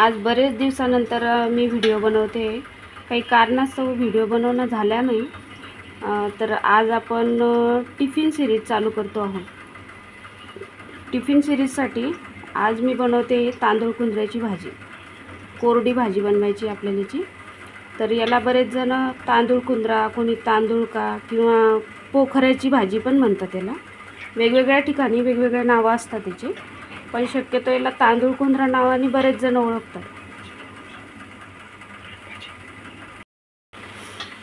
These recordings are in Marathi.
आज बरेच दिवसानंतर मी व्हिडिओ बनवते. काही कारणास्तव व्हिडिओ बनवणं झाल्या नाही. तर आज आपण टिफिन सिरीज चालू करतो आहोत. टिफिन सिरीजसाठी आज मी बनवते तांदूळ कुंजऱ्याची भाजी. कोरडी भाजी बनवायची आपल्याला याची. तर याला बरेच जण तांदूळ कुंद्रा कोणी तांदूळ का किंवा पोखऱ्याची भाजी पण म्हणतात याला. वेगवेगळ्या ठिकाणी वेगवेगळे नावं असतात त्याची पण शक्यतो याला तांदूळ कुंद्रा नावाने बरेच जण ओळखतात.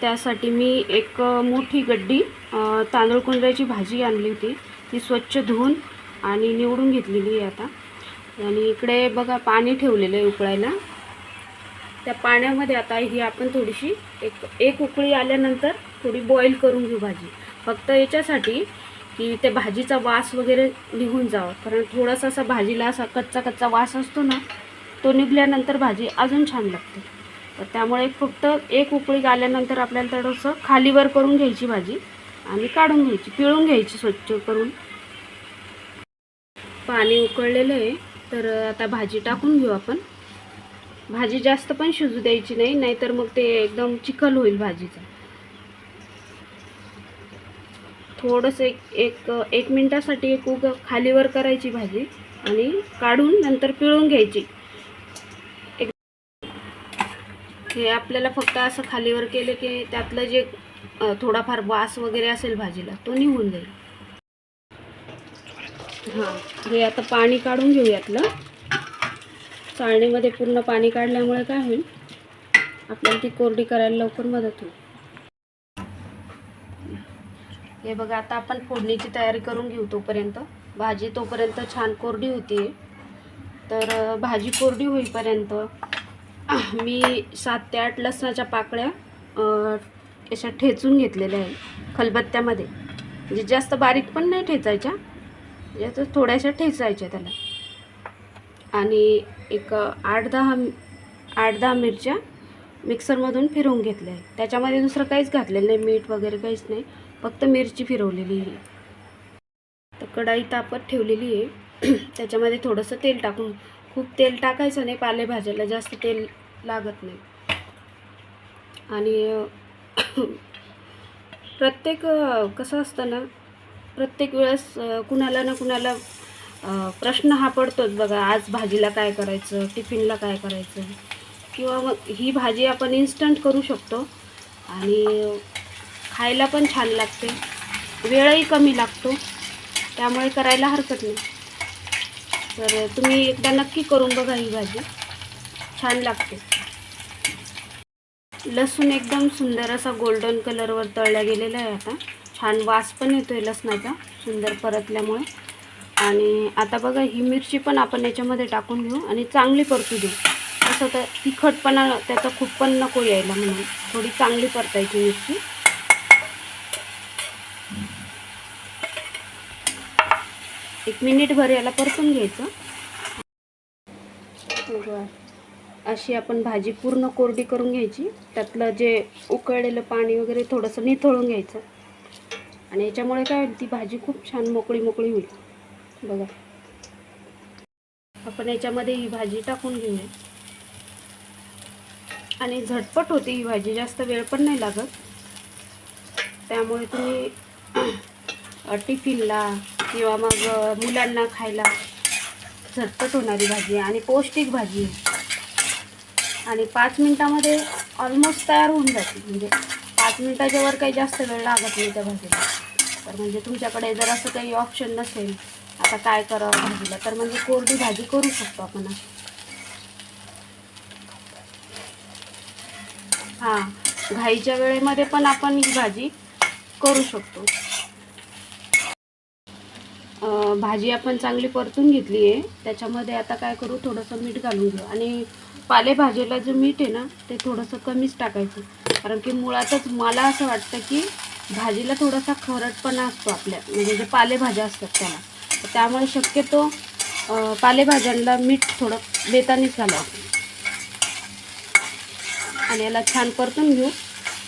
त्यासाठी मी एक मोठी गड्डी तांदूळ कुंद्र्याची भाजी आणली होती. ती स्वच्छ धुवून आणि निवडून घेतलेली आहे आता. आणि इकडे बघा पाणी ठेवलेलं आहे उकळायला. त्या पाण्यामध्ये आता ही आपण थोडीशी एक एक उकळी आल्यानंतर थोडी बॉईल करून घेऊ भाजी. फक्त याच्यासाठी की ते भाजीचा वास वगैरे निघून जावं. कारण थोडासा असा भाजीला असा कच्चा कच्चा वास असतो ना तो निघल्यानंतर भाजी अजून छान लागते. तर त्यामुळे फक्त एक उकळी आल्यानंतर आपल्याला थोडंसं खालीवर करून घ्यायची भाजी आणि काढून घ्यायची पिळून घ्यायची स्वच्छ करून. पाणी उकळलेलं आहे तर आता भाजी टाकून घेऊ आपण. भाजी जास्त पण शिजू द्यायची नाही नाहीतर मग ते एकदम चिखल होईल भाजीचं. थोडंसं एक एक एक मिनटासाठी एक उग खालीवर करायची भाजी आणि काढून नंतर पिळून घ्यायची. एक हे आपल्याला फक्त असं खालीवर केलं की त्यातलं जे थोडाफार वास वगैरे असेल भाजीला तो निघून जाईल. हां हे आता पाणी काढून घेऊ यातलं. चाळणीमध्ये पूर्ण पाणी काढल्यामुळे काय होईल? आपल्याला ती कोरडी करायला लवकर मदत होईल. हे बघा आता आपण फोडणीची तयारी करून घेऊ तोपर्यंत. भाजी तोपर्यंत छान कोरडी होती तर भाजी कोरडी होईपर्यंत मी सात ते आठ लसणाच्या पाकळ्या अशा ठेचून घेतलेल्या आहे खलबत्त्यामध्ये. म्हणजे जास्त बारीक पण नाही ठेचायच्या म्हणजे थोड्याशा ठेचायच्या त्याला. आणि एक आठ दहा आठ दहा मिरच्या मिक्सरमधून फिरवून घेतल्या आहे त्याच्यामध्ये दुसरं काहीच घातलेलं नाही मीठ वगैरे काहीच नाही. फक्त मिरची फिरवलेली आहे. तर कढाई तापत ठेवलेली आहे. त्याच्यामध्ये थोडंसं तेल टाकून खूप तेल टाकायचं नाही पालेभाज्याला जास्त तेल लागत नाही. आणि प्रत्येक कसं असतं ना प्रत्येक वेळेस कुणाला ना कुणाला प्रश्न हा पडतोच बघा आज भाजीला काय करायचं टिफिनला काय करायचं. किंवा मग ही भाजी आपण इन्स्टंट करू शकतो. आणि खायला पण छान लागते. वेळही कमी लागतो. त्यामुळे करायला हरकत नाही. तर तुम्ही एकदा नक्की करून बघा ही भाजी. छान लागते. लसूण एकदम सुंदर असा गोल्डन कलरवर तळला गेलेला आहे आता. छान वास पण येतो आहे लसणाचा. सुंदर परतल्यामुळे. आणि आता बघा ही मिरची पण आपण याच्यामध्ये टाकून घेऊ आणि चांगली परतू देऊ. तसं तर तिखटपणा त्याचा खूप पण नको यायला म्हणून. थोडी चांगली परतायची मिरची. एक मिनिट भर याला परतून घ्यायचं. अशी आपण भाजी पूर्ण कोरडी करून घ्यायची. त्यातलं जे उकळलेलं पाणी वगैरे थोडंसं निथळून घ्यायचं. आणि याच्यामुळे काय ती भाजी खूप छान मोकळी मोकळी होईल. बघा. आपण याच्यामध्ये ही भाजी टाकून घेऊया. आणि झटपट होते ही भाजी जास्त वेळ पण नाही लागत. त्यामुळे तुम्ही टिफिनला किंवा मग मुलांना खायला झटपट होणारी भाजी आहे आणि पौष्टिक भाजी आहे. आणि पाच मिनटामध्ये ऑलमोस्ट तयार होऊन जाते. म्हणजे पाच मिनटाच्या वर काही जास्त वेळ लागत नाही त्या भाजीला. तर म्हणजे तुमच्याकडे जर असं काही ऑप्शन नसेल आता काय करावं भाजीला? तर म्हणजे कोरडी भाजी करू शकतो आपण. हां घाईच्या वेळेमध्ये पण आपण ही भाजी करू शकतो. भाजी आपण चांगली परतून घेतली आहे. त्याच्यामध्ये आता काय करू थोडंसं मीठ घालून घेऊ. आणि पालेभाजीला जे मीठ आहे ना ते थोडंसं कमीच टाकायचं. कारण की मुळातच मला असं वाटतं की भाजीला थोडासा खरटपणा असतो आपल्या. म्हणजे जे पालेभाज्या असतात त्याला. त्यामुळे शक्यतो पालेभाज्यांना मीठ थोडं बेतानीच घालायचं आणि याला छान परतून घेऊ.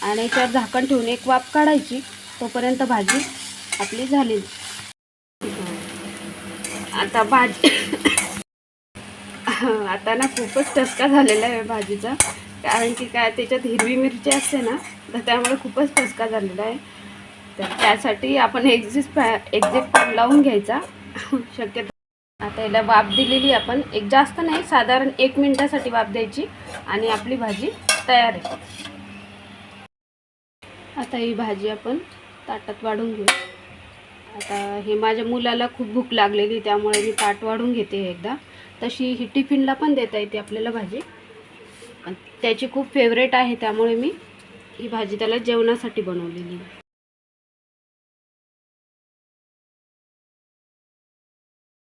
आणि याच्यावर झाकण ठेवून एक वाफ काढायची. तोपर्यंत भाजी आपली झालेली. आता भाजी. आता ना खूपच टचका झालेला आहे भाजीचा. कारण की काय त्याच्यात हिरवी मिरची असते ना तर त्यामुळे खूपच टचका झालेला आहे. तर त्यासाठी आपण एक्झिस्ट पॅ एक्झिट पॅन लावून घ्यायचा. शक्यतो आता याला वाफ दिलेली आपण. एक जास्त नाही साधारण एक मिनटासाठी वाफ द्यायची आणि आपली भाजी तयार आहे. आता ही भाजी आपण ताटात वाढून घेऊ. आता हे माझ्या मुलाला खूप भूक लागलेली त्यामुळे मी ताट वाढून घेते एकदा. तशी ही टिफिनला पण देता येते आपल्याला भाजी. त्याची खूप फेवरेट आहे त्यामुळे मी ही भाजी त्याला जेवणासाठी बनवलेली आहे.